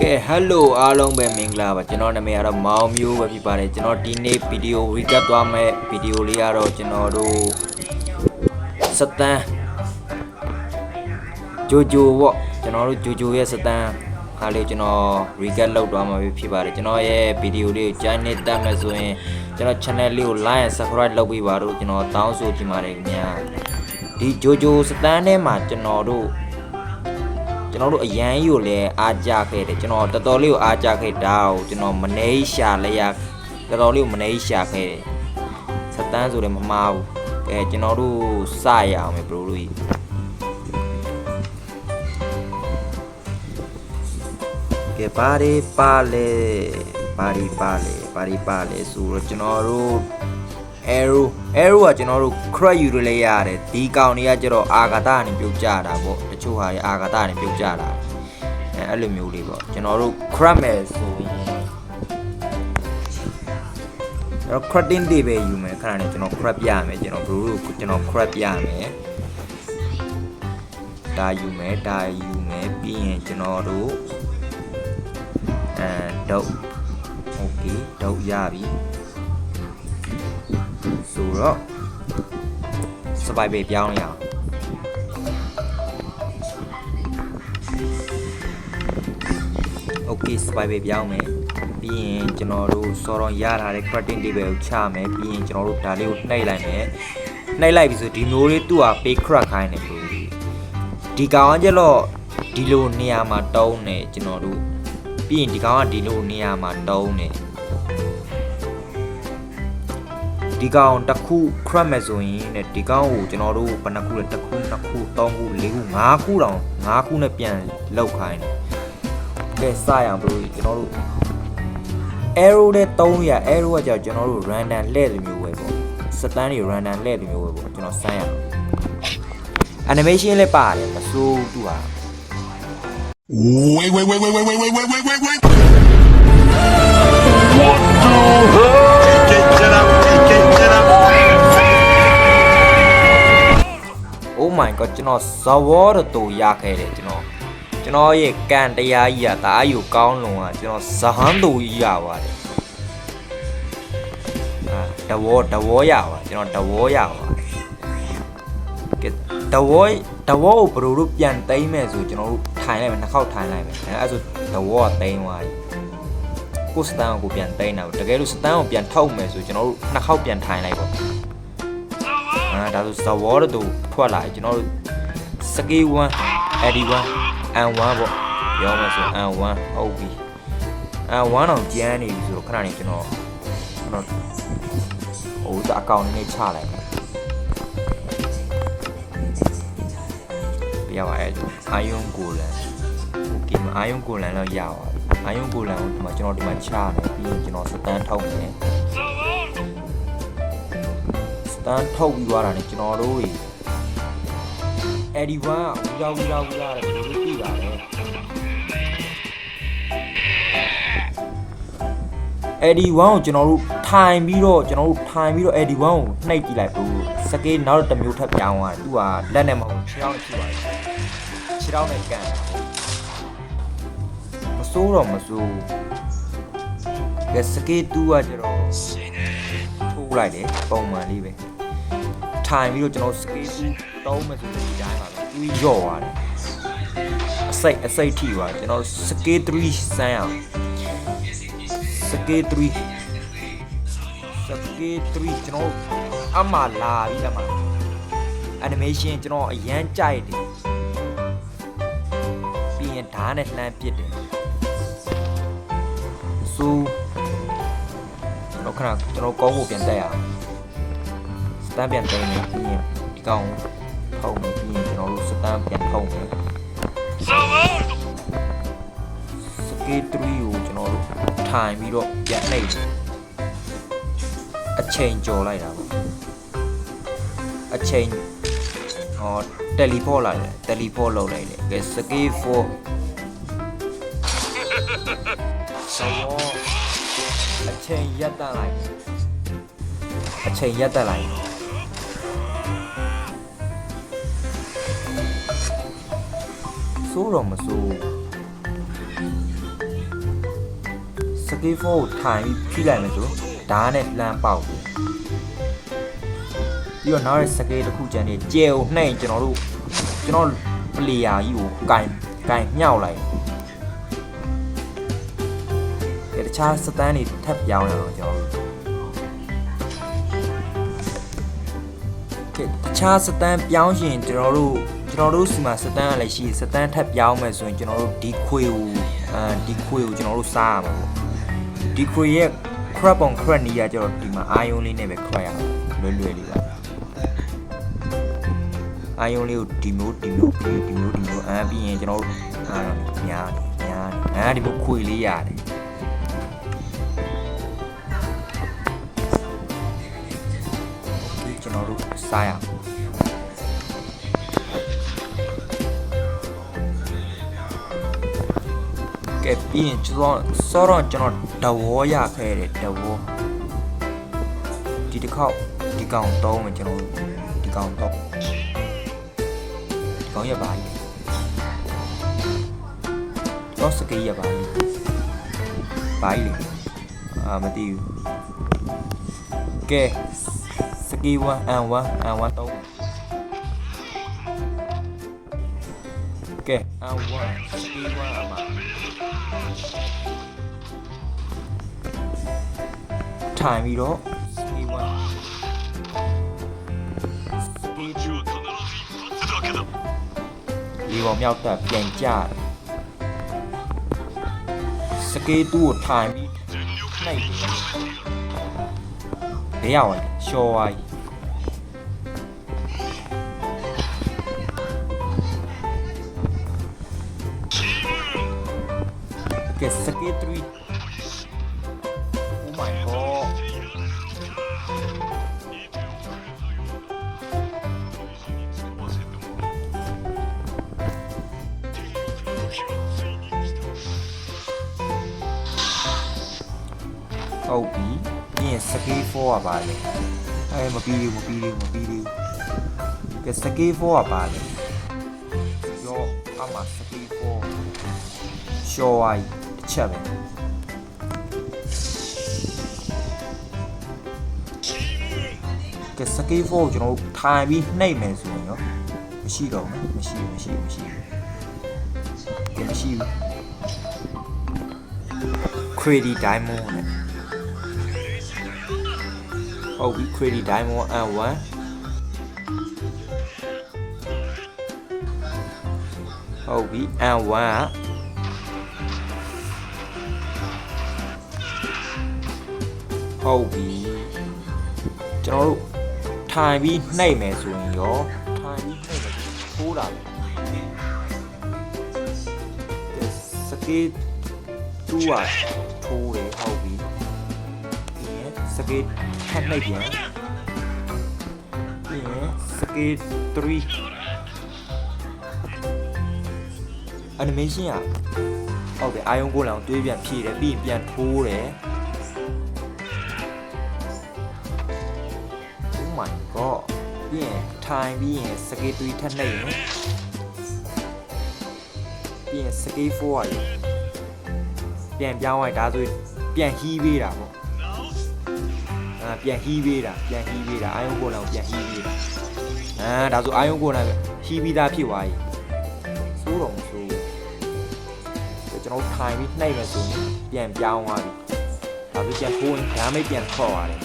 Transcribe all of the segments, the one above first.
ကဲဟယ်လိုအားလုံးပဲမင်္ဂလာပါကျွန်တော်နာမည်ကတော့မောင်မျိုးပဲဖြစ်ပါတယ်ကျွန်တော်ဒီနေ့ဗီဒီယို recap သွားမယ့်ဗီဒီယိုလေးကတော့ကျွန်တော်တို့စတန်ဂျိုဂျိုပေါ့ကျွန်တော်တို့ဂျိုဂျိုရဲ့စတန်ဟာလေးကျွန်တော် recap လုပ်သွားမှာပဲဖြစ်ပါတယ်ကျွန်တော်ရဲ့ဗီဒီယိုလေးကိုကြိုင်းနေတတ်မယ်ဆိုရင်ကျွန်တော် channel လေးကို like and subscribe လုပ်ပေးပါတော့ကျွန်တော်တောင်းဆိုချင်ပါတယ်ခင်ဗျာဒီဂျိုဂျိုစတန်ထဲမှာကျွန်တော်တို့ ကျွန်တော်တို့အရန်ကြီးကိုလည်းအားကြခဲ့တယ်ကျွန်တော်တော်တော်လေးကိုအားကြခဲ့တာကိုကျွန်တော်မနေရှာလည်းရတော်တော်လေးကိုမနေရှာခဲ့တယ်စတန်းဆိုလည်းမမှားဘူးကဲကျွန်တော်တို့စရအောင်မယ်ဘရိုတို့ကြီးကဲပါရီပါလေပါရီပါလေပါရီပါလေဆိုတော့ကျွန်တော်တို့ arrow arrow ကကျွန်တော်တို့ crack ယူလို့လည်းရတယ်ဒီကောင်တွေကကျတော့အာဂတာကနေပြုတ်ကြတာပေါ့တချို့ဟာတွေအာဂတာကနေပြုတ်ကြတာအဲအဲ့လိုမျိုးလေးပေါ့ကျွန်တော်တို့ crack မယ်ဆိုရင်တော့ cracking တွေပဲယူမယ်ခဏနေကျွန်တော် crack ပြရမယ်ကျွန်တော် bro တို့ကျွန်တော် crack ပြရမယ်ဒါယူမယ်ဒါယူမယ်ပြီးရင်ကျွန်တော်တို့အဲဒုတ် okay ဒုတ်ရပြီ ဆိုတော့စပိုက်ပေပြောင်းရအောင် okay စပိုက်ပေပြောင်းမယ်ပြီးရင်ကျွန်တော်တို့စော်တော့ရထားတဲ့ crafting table ကိုချမယ်ပြီးရင်ကျွန်တော်တို့ဒါလေးကိုနှိပ်လိုက်မယ်နှိပ်လိုက်ပြီဆိုဒီမျိုးလေးသူ့ဟာပေး crack ခိုင်းတယ်လို့ဒီကောင်ကကျတော့ဒီလိုနေရာမှာတုံးတယ်ကျွန်တော်တို့ပြီးရင်ဒီကောင်ကဒီလိုနေရာမှာတုံးတယ် ဒီကောင်တစ်ခု crab မဲ့ဆိုရင်တဲ့ဒီကောင်ကိုကျွန်တော်တို့ဘယ်နှခုလဲတစ်ခုနှစ်ခုသုံးခုလေးခုငါးခုတောင်ငါးခုနဲ့ပြန်လောက်ခိုင်းတယ်ကဲစရအောင်ဘလို့ကျွန်တော်တို့ arrow တဲ့3ရ arrow ကကြောင့်ကျွန်တော်တို့ random လှည့်လိုမျိုးပဲပေါ့စတန်းတွေ random လှည့်လိုမျိုးပဲပေါ့ကျွန်တော်စမ်းရအောင် animation လည်းပါတယ်မစိုးသူဟာ Wait, wait, wait, wait, wait, wait, wait, wait, wait, wait, wait. Get, get up, get, get oh my god ကျွန်တော်ဇဝေါ်တူရခဲ့တယ်ကျွန်တော်ကျွန်တော်ရဲ့ကံတရားကြီးကဒါအယူကောင်းလုံးอ่ะကျွန်တော်ဇဟန်းတူကြီးရပါတယ်အာတဝေါ်တဝေါ်ရပါကျွန်တော်တဝေါ်ရပါတယ်ကဲတဝေါ်တဝေါ်ကိုဘယ်လိုလုပ်ပြန်သိမ်းမယ်ဆိုကျွန်တော်တို့ထိုင်လိုက်မယ်နှစ်ခေါက်ထိုင်လိုက်မယ်အဲအဲ့ဆိုတဝေါ်ကသိမ်းသွားပြီကိုစတန်ကိုပြန်သိမ်းတာပေါ့တကယ်လို့စတန်ကိုပြန်ထုတ်မယ်ဆိုကျွန်တော်တို့နှစ်ခေါက်ပြန်ထိုင်လိုက်ပေါ့ အာဒါဆိုဇဝေါ်တို့ထွက်လာကျွန်တော်တို့စကေး1 AD1 N1 ပေါ့ပြောမယ်ဆို N1 ဟုတ်ပြီ N1 တော့ကျန်းနေပြီဆိုတော့ခဏနေကျွန်တော်ကျွန်တော်ဟိုအကောင့်နဲ့ချလိုက်မယ်ပြရပါရဲ့အာယုံကိုလန်โอเคအာယုံကိုလန်တော့ရပါပြီအာယုံကိုလန်ကိုဒီမှာကျွန်တော်ဒီမှာချမယ်ပြီးရင်ကျွန်တော်စတန်ထုတ်မယ် စ တန်ထုတ်ပြီးသွားတာ ਨੇ ကျွန်တော်တို့တွေအဲ့ဒီဝမ်ကဝူလာဝူလာဝူလာတယ်ဘယ်လိုသိပါလဲအဲ့ဒီဝမ်ကိုကျွန်တော်တို့ထိုင်ပြီးတော့ကျွန်တော်တို့ထိုင်ပြီးတော့အဲ့ဒီဝမ်ကိုနှိပ်ကြည့်လိုက်ဘူးစကေးနောက်တစ်မျိုးထပ်ပြောင်းသွားတယ်သူကလက်နဲ့မဟုတ်ခြေထောက်နဲ့ရှိပါတယ်ခြေထောက်နဲ့ကန်တာမစိုးတော့မစိုးကဲစကေးတူကကျတော့ထိုးလိုက်တယ်ပုံမှန်လေးပဲ ထိုင်ပြီးတော့ကျွန်တော်စကေးတူတောင်းမယ်ဆိုတဲ့ဒီတိုင်းပါပဲသူရော့သွားတယ်အစိတ်အစိတ်ထိသွားကျွန်တော်စကေး3စမ်းအောင်စကေး3စကေး3ကျွန်တော်အမလာပြီအမ animation ကျွန်တော်အရန်ကြိုက်တယ်ပြီးရင်ဓာတ်နဲ့လှမ်းပစ်တယ်ဆိုတော့ခဏကျွန်တော်ကောင်းဖို့ပြန်တက်ရအောင်စ တန်ပြန်တက်နေပြီးရင်ဒီကောင်ထုံးပြီးရင်ကျွန်တော်တို့စတန်ပြန်ထုံးမယ်စကေး3ကိုကျွန်တော်တို့ထိုင်ပြီးတော့ပြန်နှိပ်တယ်အချိန်ကြော်လိုက်တာပေါ့အချိန်ဟောတယ်လီပို့လိုက်တယ်တယ်လီပို့လုပ်လိုက်တယ်ကဲစကေး4ဆောအချိန်ရက်တန့်လိုက်အချိန်ရက်တန့်လိုက် စိုးတော့မစိုးစကေး4ကိုထိုင်ပြီးဖိလိုက်မယ်ဆိုဓာတ်နဲ့လမ်းပေါက်တယ်ပြီးတော့နောက်ရစကေးတစ်ခုကျန်နေကြဲကိုနှိမ့်ကျွန်တော်တို့ကျွန်တော်ပလေယာကြီးကိုကင်ကင်မြှောက်လိုက်တယ်တခြားစတန်းတွေထပ်ပြောင်းရအောင်ကျွန်တော်တို့ကဲတခြားစတန်းပြောင်းရှင်ကျွန်တော်တို့ ကျွန်တော်တို့စီမှာစတန်းကလည်းရှိစတန်းထပ်ပြောင်းမယ်ဆိုရင်ကျွန်တော်တို့ဒီခွေကိုအဲဒီခွေကိုကျွန်တော်တို့စားရမှာပေါ့ဒီခွေရဲ့ crab on crab နီးရကျတော့ဒီမှာအာယုံလေးနဲ့ပဲ crab ရအောင်လွယ်လွယ်လေးပါအာယုံလေးကိုဒီမျိုးဒီမျိုးဒီဒီမျိုးဒီမျိုးအာပြီးရင်ကျွန်တော်တို့အာများတယ်များတယ်အာဒီမျိုးခွေလေးရတယ်ဒီကျွန်တော်တို့စားရအောင် ကဲပြီးရင်ကျွန်တော်စောတော့ကျွန်တော်ဒဝေါ်ရခဲ့တယ်ဒဝေါ်ဒီတစ်ခေါက်ဒီကောင်တော့မယ်ကျွန်တော်ဒီကောင်တော့ဒီကောင်ရပါလိမ့်တော့စကေးရပါလိမ့်ပါလိမ့်အာမသိဘူးကဲစကေး1 and 1 and 1တော့ ကဲ and 1စကေး1အမထိုင်ပြီးတော့ ski one ski two ဒီပေါ်မြောက်တက်ပြန်ကြတယ် ski two ကိုထိုင်ပြီးနှိပ်တယ်ဘယ်ရောက်လဲရှော် ဝိုင်းကဲ ski three Oh my god ဟုတ်ပြီပြီးရင် scale 4ကပါလေအဲမပြီးဘူးမပြီးဘူးမပြီးဘူးကဲ scale 4ကပါလေရောအမ scale 4 show ဝိုင်းတစ် ချက်ပဲကဲ scale 4ကိုကျွန်တော်တို့ထိုင်ပြီးနှိပ်မယ်ဆိုရင်ရောမရှိတော့ဘူးမရှိဘူးမရှိဘူးမရှိဘူးကဲမရှိဘူး credit diamond နဲ့ဟုတ်ပြီ credit diamond and 1ဟုတ်ပြီ and 1 ဟုတ်ပြီကျွန်တော်တို့ထိုင်ပြီးနှိပ်မယ်ဆိုရင်ရောထိုင်ပြီးနှိပ်မယ်ထိုးတာပဲစကေးတူอ่ะထိုးတယ်ဟုတ်ပြီဒီစကေးထပ်နှိပ်ပြန်ပြီးရင်စကေး3 animation อ่ะဟုတ်တယ်အာယုံကိုလောင်တွေးပြန်ဖြည့်တယ်ပြီးရင်ပြန်ထိုးတယ် ထိုင်ပြီးရင်စကေး3ထပ်နှိပ်ရင်ပြီးရင်စကေး4อ่ะပြန်ပြောင်းလိုက်ဒါဆိုရင်ပြန်ဟီးပေးတာပေါ့အာပြန်ဟီးပေးတာပြန်ဟီးပေးတာအာယုံကိုလောင်ပြန်ဟီးပေးတာအာဒါဆိုအာယုံကိုလောင်ဟီးပြီးသားဖြစ်သွားပြီစိုးတော့မစိုးဘူးကျွန်တော်ထိုင်ပြီးနှိပ်မယ်ဆိုရင်ပြန်ပြောင်းသွားပြီဒါဆိုပြန်ထိုးရင်ဒါမိတ်ပြန်ခေါ်ရတယ်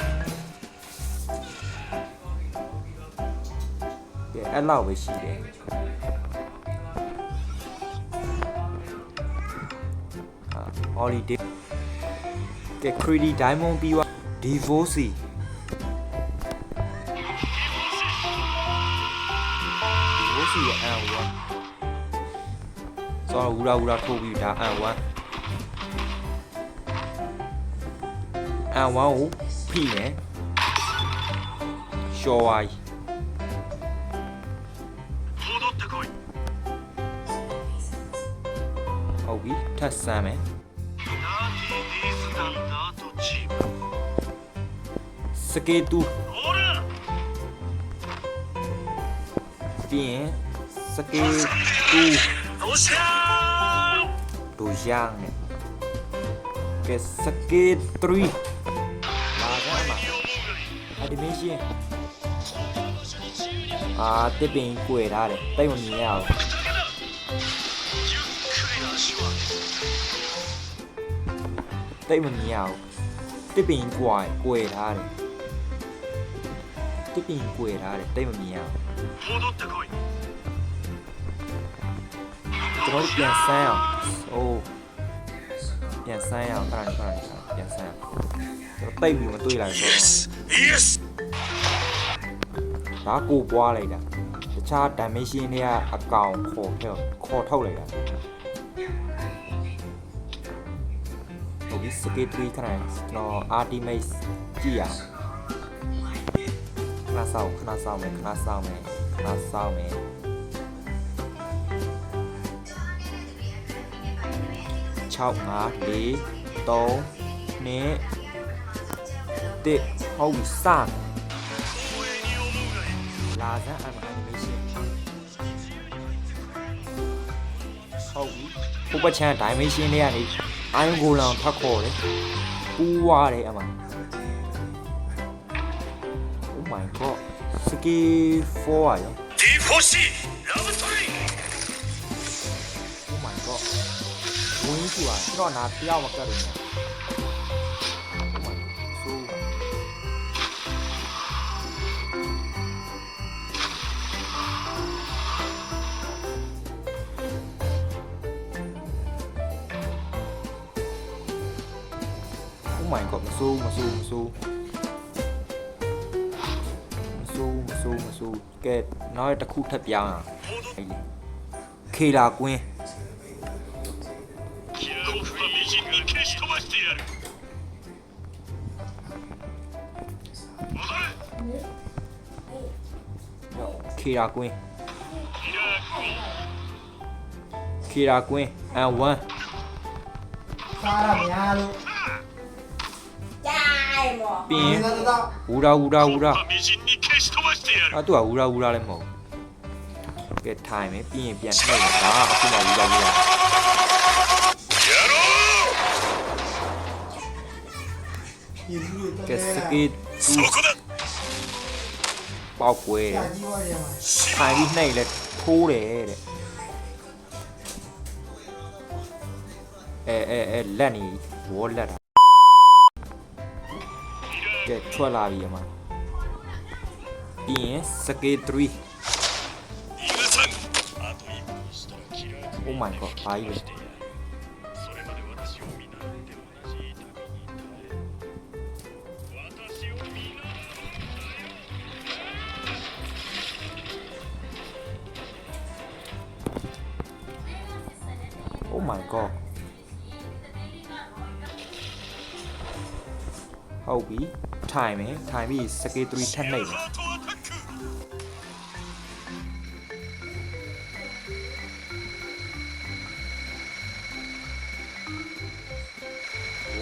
အဲ့လောက်ပဲရှိတယ် holiday ကဲ credit diamond ပြီးသွား divorce divorce ရဲ့ and 1ဆိုတော့ဝူရာဝူရာထိုးပြီးဒါ and 1 and 1ကိုဖိမယ် show eye ဟု ထပ်ဆမ်းမယ်စကေတူပြီးရင်စကေတူဒိုယန်နဲ့ကဲစကေ3လာကြမှာအဒီမင်းရှင်အာတစ်ပင်ကွယ်ထားတယ်တိတ်မမြင်ရအောင် တိတ်မမြင်ရအောင်တစ်ပင်ကွယ်ကွယ်ထားတယ်တစ်ပင်ကွယ်ထားတယ်တိတ်မမြင်ရအောင်ကျွန်တော်တို့ပြန်ဆန်းအောင်အိုးပြန်ဆန်းအောင်ခဏခဏခဏပြန်ဆန်းအောင်ကျွန်တော်တိတ်ပြီးမတွေ့လိုက်တော့ Yes! ဒါကိုပွားလိုက်တာတခြား dimension တွေကအကောင်ခေါ်ဖြောခေါ်ထုတ်လိုက်တာ ဟိုဒီ secretary ခဏကျွန်တော် ultimate ကြည့်ရအောင်ခဏစောင့်ခဏစောင့်မယ်ခဏစောင့်မယ်ခဏစောင့်မယ်6 5 4 3နဲ့တစ်ဟုတ်ပြီစမယ်လာဇန်အန်အနီမေးရှင်းဟုတ်ပြီဟိုဘက်ချမ်းဒိုင်မေးရှင်းတွေကနေ အိုင်းဂိုလန်ထပ်ခေါ်တယ်ပူးွားတယ်အမ Oh my god စကီ4อ่ะရော D4C! Laboratory! Oh my god ဝင်းကြီးอ่ะကျွန်တော်နာတယောက်မကတ်ဘူး my god မစိုးမစိုးမစိုးမစိုးမစိုးမစိုးကဲနောက်တစ်ခုထပ်ပြောင်းအော တယ်မော်ပြင်းရင်တော့တော့ဝူရာဝူရာဝူရာ 콤파 미진이 캐시 토마스 야 အဲ့သူကဝူရာဝူရာလည်းမဟုတ်ဘူးကဲထိုင်မယ်ပြီးရင်ပြန်နှုတ်မယ်ဒါအခုမှဝူရာဝူရာ 야로 ဒီလူတွေကကဲစကီသူ 소코다 ပေါက်ကွဲတယ်ကြီးသွားတယ်မှာထိုင်ပြီးနှိပ်လဲထိုးတယ်တဲ့အဲအဲအဲလက်နေဝေါ်လက်တာ કે છોલા આવી Oh my god. Hobie. 타임에타임이스케이트리탄네요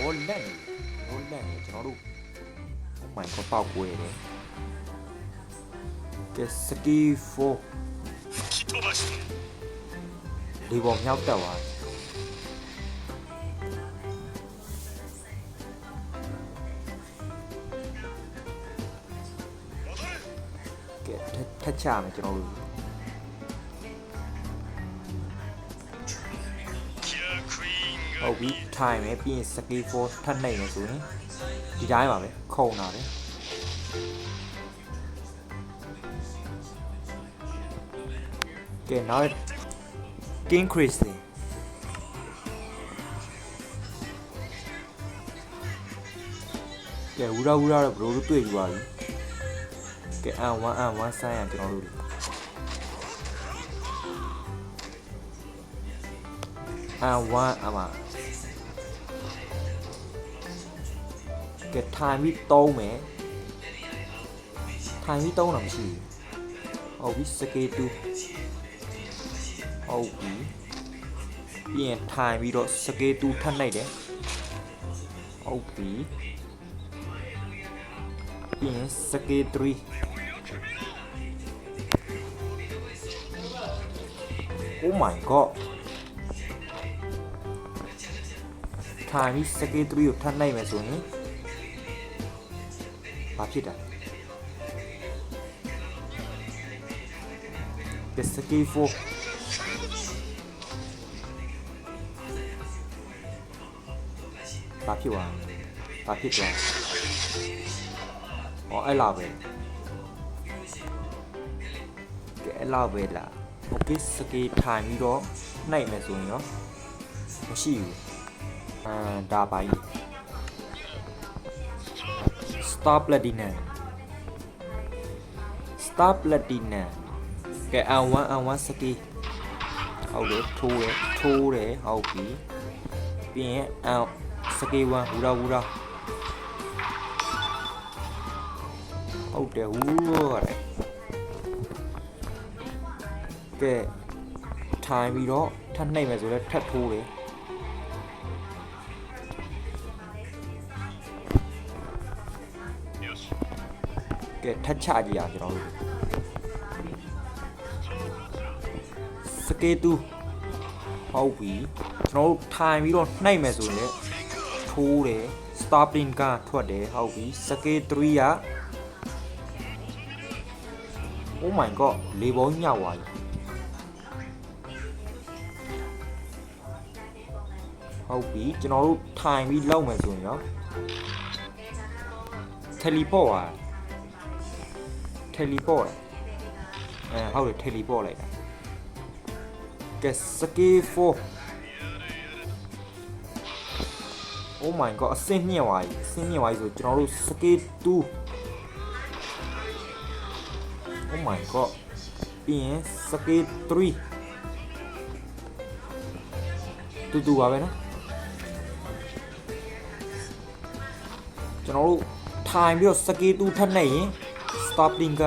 롤랭 롤랭 저로 정말 겁박 고해래 게스키 포 리버 냐웃다 와 ချရမယ်ကျွန်တော်တို့ဟုတ်ပြီ time ပဲပြီးရင် skill force ထပ်နိုင်မယ်ဆိုရင်ဒီတိုင်းပါပဲခုံတာပဲကဲနောက် King Christie ကဲဦးရာဦးရာတော့ဘလို့တွေ့ပြီးပါပြီ ကဲအန်1အန်1ဆိုင်းရကျွန်တော်တို့တွေအန်1အမကဲထိုင်ပြီးသုံးမယ်ထိုင်ပြီးသုံးတာမရှိဘူးဟုတ်ပြီစကေး2ဟုတ်ပြီပြီးရင်ထိုင်ပြီးတော့စကေး2ထပ်နှိပ်တယ်ဟုတ်ပြီပြီးရင်စကေး3 Oh my god ထိုင်ပြီးစကေး3ကိုထပ်နိုင်မယ်ဆိုရင်ဘာဖြစ်တာကဲစကေး4ဘာဖြစ်သွားလဲဘာဖြစ်သွားလဲအော်အဲ့လောက်ပဲကဲအဲ့လောက်ပဲလား office scale ထိုင်ပြီးတော့နှိုက်မယ်ဆိုရင်ရောမရှိဘူးအာဒါပါကြီး star platinum star platinum ကဲ R1 R1 scale ဟုတ်တယ်ထိုးတယ်ထိုးတယ်ဟုတ်ပြီပြီးရင် R scale 1ဟူရာဟူရာဟုတ်တယ်ဟူရာတဲ့ ကဲထိုင်ပြီးတော့ထပ်နှိပ်မယ်ဆိုလဲထပ်ထိုးတယ်よしကဲထပ်ချကြည့်ရအောင်ကျွန်တော်တို့စကေတူဟုတ်ပြီကျွန်တော်တို့ထိုင်ပြီးတော့နှိပ်မယ်ဆိုရင်ထိုးတယ် starting ကထွက်တယ်ဟုတ်ပြီစကေ3က Oh my god လေပုံးညောက်သွားပြီ ဟုတ်ပြီကျွန်တော်တို့ထိုင်ပြီးလောက်မယ်ဆိုရင်ရော teleport อ่ะ teleport အဲဟုတ်တယ် teleport လိုက်တာကဲ scale 4 Oh my god အဆင့်မြင့်သွားပြီအဆင့်မြင့်သွားပြီဆိုကျွန်တော်တို့ scale 2 Oh my god ပြီးရင် scale 3တူတူပါပဲနော် ကျွန်တော်တို့ထိုင်ပြီးတော့ scale 2ထပ်နေရင် stopping က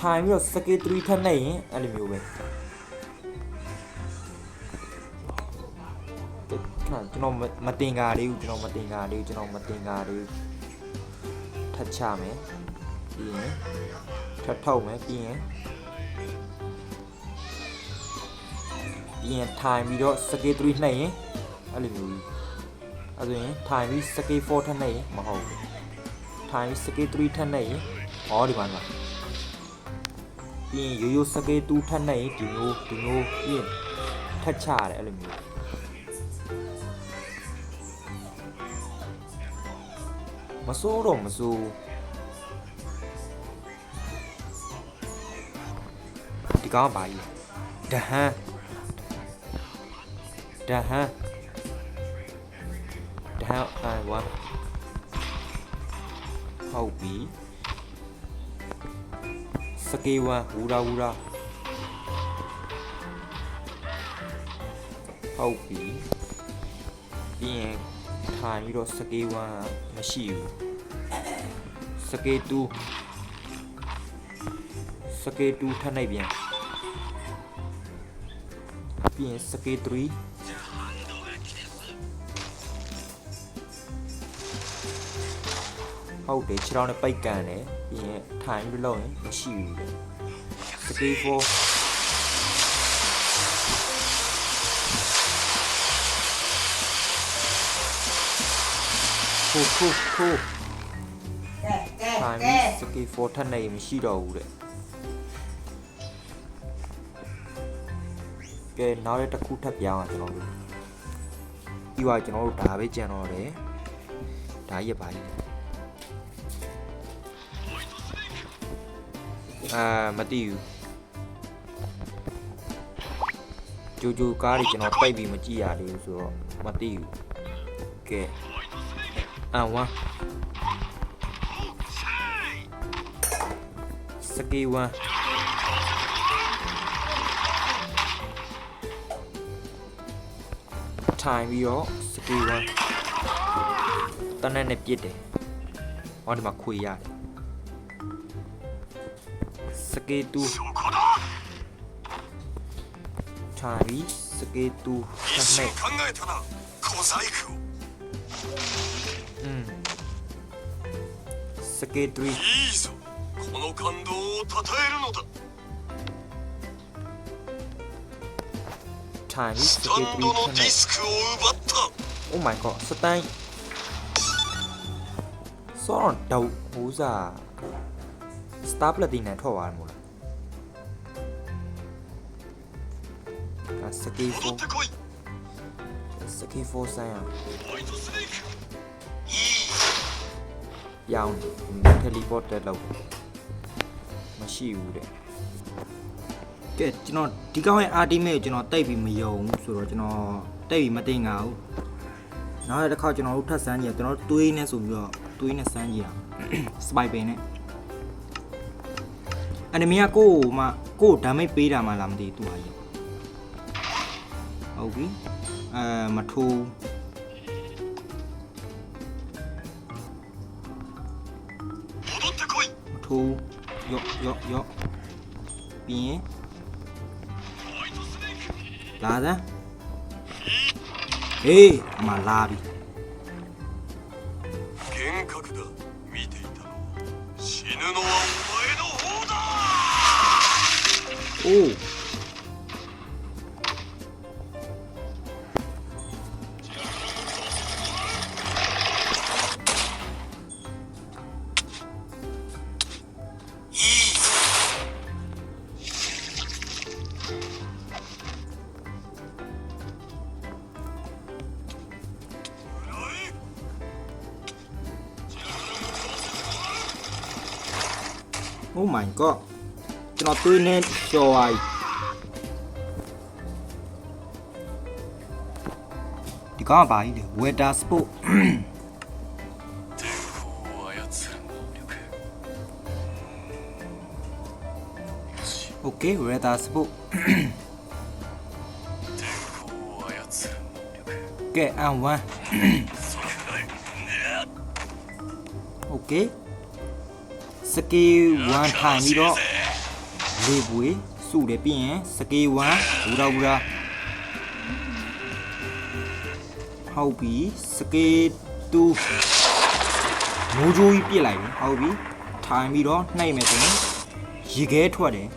ထိုင်ပြီးတော့ scale 3ထပ်နေရင်အဲ့လိုမျိုးပဲကဲခဏကျွန်တော်မမတင်ကားလေးဘူးကျွန်တော်မတင်ကားလေးဘူးကျွန်တော်မတင်ကားလေးဘူးထပ်ချမယ်ပြီးရင်ထပ်ထုတ်မယ်ပြီးရင်ပြီးရင်ထိုင်ပြီးတော့ scale 3နှိပ်ရင်အဲ့လိုမျိုးကြီး အဲ့ဆိုရင်ထိုင်ပြီး scale 4ထပ်နှိပ်ရင်မဟုတ်ဘူးထိုင်ပြီး scale 3ထပ်နှိပ်ရင်ဟောဒီမှာဒီမှာပြီးရင်ရိုးရိုး scale 2ထပ်နှိပ်ရင်ဒီမျိုးဒီမျိုးပြီးရင်ထပ်ချရတယ်အဲ့လိုမျိုးမစိုးတော့မစိုးဒီကောင်ကဘာကြီးဒဟန်ဒဟန် ဒဟန်အာဝါဟုတ်ပြီစကေဝမ်ဝူရာဝူရာဟုတ်ပြီပြီးရင်ထိုင်ပြီးတော့စကေဝမ်ကမရှိဘူးစကေ2စကေ2ထပ်နိုင်ပြန်ပြီးရင်စကေ3 ဟုတ်တယ်ခြေထောက်နဲ့ပိတ်ကန်တယ်ပြီးရင်ထိုင်ပြီးလို့ရင်မရှိဘူးလေစကေ4ခိုးခိုးခိုးကဲကဲထိုင်ကဲပြီးစကေ4ထပ်နေမရှိတော့ဘူးတဲ့ကဲနောက်ရက်တစ်ခုထပ်ပြောင်းအောင်ကျွန်တော်တို့ပြီးသွားကျွန်တော်တို့ဒါပဲကြံတော့တယ်ဒါရက်ပါကြီး အာမသိဘူးဂျိုဂျိုကားတွေကျွန်တော်ပိတ်ပြီးမကြည့်ရသေးဘူးဆိုတော့မသိဘူးကဲအန်ဝါစကေဝမ်ထိုင်ပြီးတော့စကေဝမ်တနက်နဲ့ပြစ်တယ်ဟောဒီမှာခွေရတယ် スケートチャーリースケート100メ考えたな小細工をうんスケートチャーリースケトタンドのディスクを奪ったオーマイスタインソロンダウウザー တားပလက်တီနံထွက်ပါတယ်မို့လားဒါစကီဖိုစကီဖိုဆိုင်ရပြောင်းတယ်လီပေါ့တက်လောက်မရှိဘူးတဲ့ကဲကျွန်တော်ဒီကောင်ရဲ့ ultimate ကိုကျွန်တော်တိုက်ပြီးမယုံဘူးဆိုတော့ကျွန်တော်တိုက်ပြီးမတင်ငါဘူးနောက်တစ်ခါကျွန်တော်တို့ထပ်ဆန်းကြည့်ကျွန်တော်တွေးနေဆိုပြီးတော့တွေးနေဆန်းကြည့်အောင် spy pen နဲ့ အနမီကကိုယ့်ကိုမှကိုယ့်ကိုဒါမိတ်ပေးတာမှလားမသိဘူးသူဟာကြီးဟုတ်ပြီအဲမထိုးမထိုးရော့ရော့ရော့ပြီးရင်လာသားဟေးအမလာပြီ အိုးโอ้ my god cannot do it, so I Di ကောင်ကဘာကြီးလဲ Weather Sport โอเค Weather Sport Okay. skill 1ထိုင်ပြီးတော့ လေပွေစုတယ်ပြီးရင်စကေ1ဘူရာဘူရာဟုတ်ပြီစကေ2မိုးကြိုးကြီးပြစ်လိုက်ပြီဟုတ်ပြီထိုင်ပြီးတော့နှိပ်မယ်ဆိုရင်ရေခဲထွက်တယ်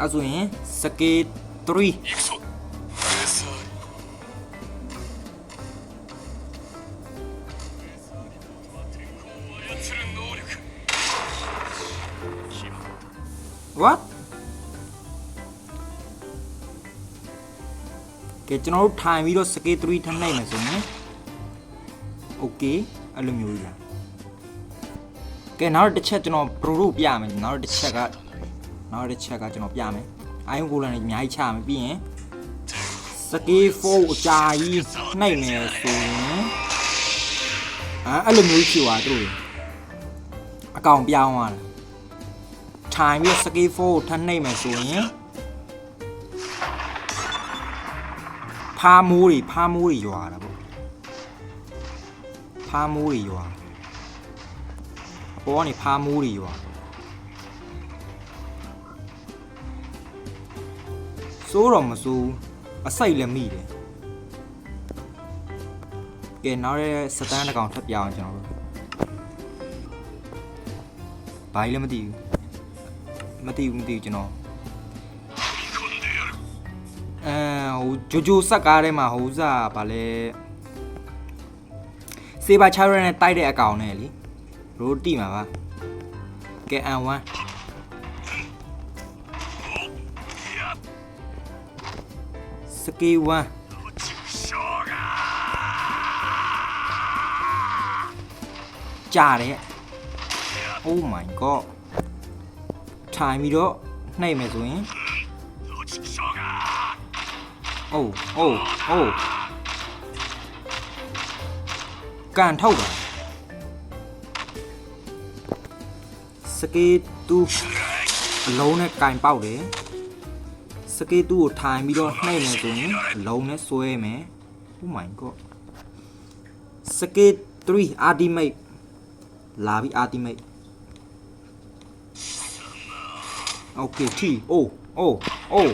အဲဆိုရင်စကေ3 ကဲကျွန်တော်တို့ထိုင်ပြီးတော့ scale 3ထပ်နိုင်မယ်ဆိုရင် okay အဲ့လိုမျိုးကြီးလားကဲနောက်တစ်ချက်ကျွန်တော် pro တို့ပြမယ်နောက်တစ်ချက်ကနောက်တစ်ချက်ကကျွန်တော်ပြမယ် iron golem နဲ့အများကြီးချမယ်ပြီးရင် scale 4အကြာကြီးနှိပ်မယ်ဆိုရင်အဲအဲ့လိုမျိုးကြီးဖြစ်သွားသူတို့အကောင်ပြောင်းသွားတယ်ထိုင်ပြီးတော့ scale 4ကိုထပ်နှိပ်မယ်ဆိုရင် မိုးတွေဖားမိုးတွေရွာတာပေါ့ဖားမိုးတွေရွာအပေါ်ကနေဖားမိုးတွေရွာစိုးတော့မစိုးဘူးအစိတ်လည်းမိတယ်ကဲနောက်ရဲစတန်းတစ်ကောင်ထပ်ပြအောင်ကျွန်တော်တို့ဘာကြီးလည်းမသိဘူးမသိဘူးမသိဘူးကျွန်တော် ဟိုဂျိုဂျိုဆက်ကားထဲမှာဟိုစားဗာလဲစေဘာချာရနဲ့တိုက်တဲ့အကောင်နဲ့လीရိုးတိမှာပါကဲ N1 စကေ1ကြာတယ် Oh my god ထိုင်ပြီးတော့နှိပ်မယ်ဆိုရင် Oh oh oh ကန်ထုတ်တာစကေတူအလုံးနဲ့ကင်ပေါက်တယ်စကေတူကိုထိုင်ပြီးတော့နှိပ်မယ်ဆိုရင်အလုံးနဲ့ဆွဲမယ် Oh my god စကေ3 ultimate လာပြီ ultimate Okay T oh oh oh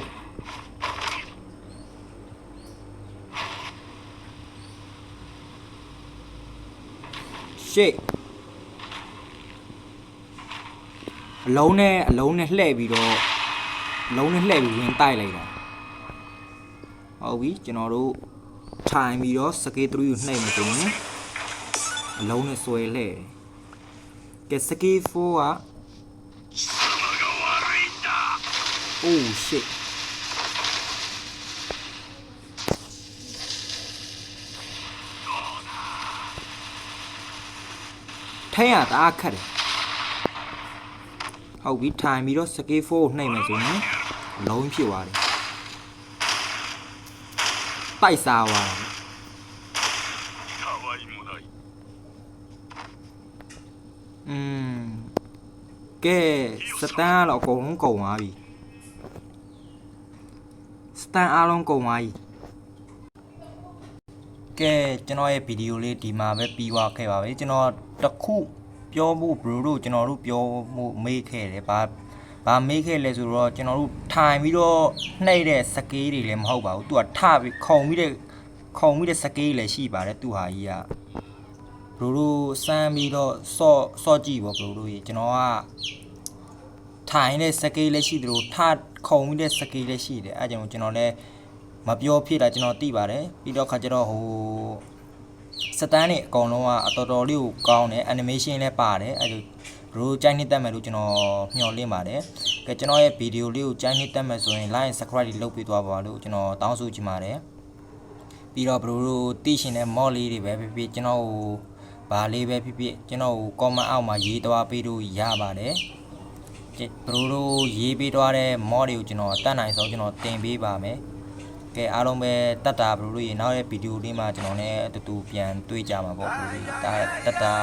shit အလုံးနဲ့အလုံးနဲ့လှည့်ပြီးတော့လုံးနဲ့လှည့်ပြီးဝင်တိုက်လိုက်တာဟုတ်ပြီကျွန်တော်တို့ထိုင်ပြီးတော့စကေး3ကိုနှိပ်မယ်ဆိုရင်အလုံးနဲ့ဆွဲလှည့်တယ်ကဲစကေး4က Oh shit ထိုင်ရတအားခက်တယ်ဟုတ်ပြီထိုင်ပြီးတော့ scale 4ကိုနှိပ်မယ်ဆိုရင်လုံးဖြစ်သွားတယ်ပိုက်စားသွားတယ်อืมကဲစတန်ကတော့အကုန်လုံးကုန်သွားပြီစတန်အားလုံးကုန်သွားပြီ ကဲကျွန်တော်ရဲ့ဗီဒီယိုလေးဒီမှာပဲပြီးသွားခဲ့ပါပြီကျွန်တော်တစ်ခုပြောဖို့ဘရိုတို့ကျွန်တော်တို့ပြောမှုမေးခဲ့တယ်ဘာဘာမေးခဲ့လဲဆိုတော့ကျွန်တော်တို့ထိုင်ပြီးတော့နှိပ်တဲ့စကေးတွေလည်းမဟုတ်ပါဘူးသူကထပြီးခုံပြီးတဲ့ခုံပြီးတဲ့စကေးလည်းရှိပါတယ်သူဟာကြီးကဘရိုတို့စမ်းပြီးတော့စော့စော့ကြည့်ပေါ့ဘရိုတို့ရေကျွန်တော်ကထိုင်တဲ့စကေးလည်းရှိသလိုထခုံပြီးတဲ့စကေးလည်းရှိတယ်အဲကြောင့်ကျွန်တော်လည်း မပြောဖြစ်တာကျွန်တော်သိပါတယ်ပြီးတော့ခါကျတော့ဟိုစတန်းနေအကောင်လုံးကအတော်တော်လေးကိုကောင်းတယ် animation လည်းပါတယ်အဲဒါဘရိုကြိုင်းနေတတ်မယ်လို့ကျွန်တော်မျှော်လင့်ပါတယ်ကဲကျွန်တော်ရဲ့ဗီဒီယိုလေးကိုကြိုင်းနေတတ်မယ်ဆိုရင် like and subscribe တွေလုပ်ပေးသွားပါလို့ကျွန်တော်တောင်းဆိုချင်ပါတယ်ပြီးတော့ဘရိုတို့သိရှင်တဲ့ mod လေးတွေပဲဖြစ်ဖြစ်ကျွန်တော်ကိုဘာလေးပဲဖြစ်ဖြစ်ကျွန်တော်ကို comment အောက်မှာရေးသွားပေးလို့ရပါတယ်ကျဘရိုတို့ရေးပေးသွားတဲ့ mod တွေကိုကျွန်တော်တတ်နိုင်ဆုံးကျွန်တော်တင်ပေးပါမယ် ကဲအားလုံးပဲတတ်တာဘရိုတို့ရေနောက်ရဲ့ဗီဒီယိုလေးမှာကျွန်တော်လည်းအတူတူပြန်တွေ့ကြမှာပေါ့ဘရိုတို့ဒါတတ်တာ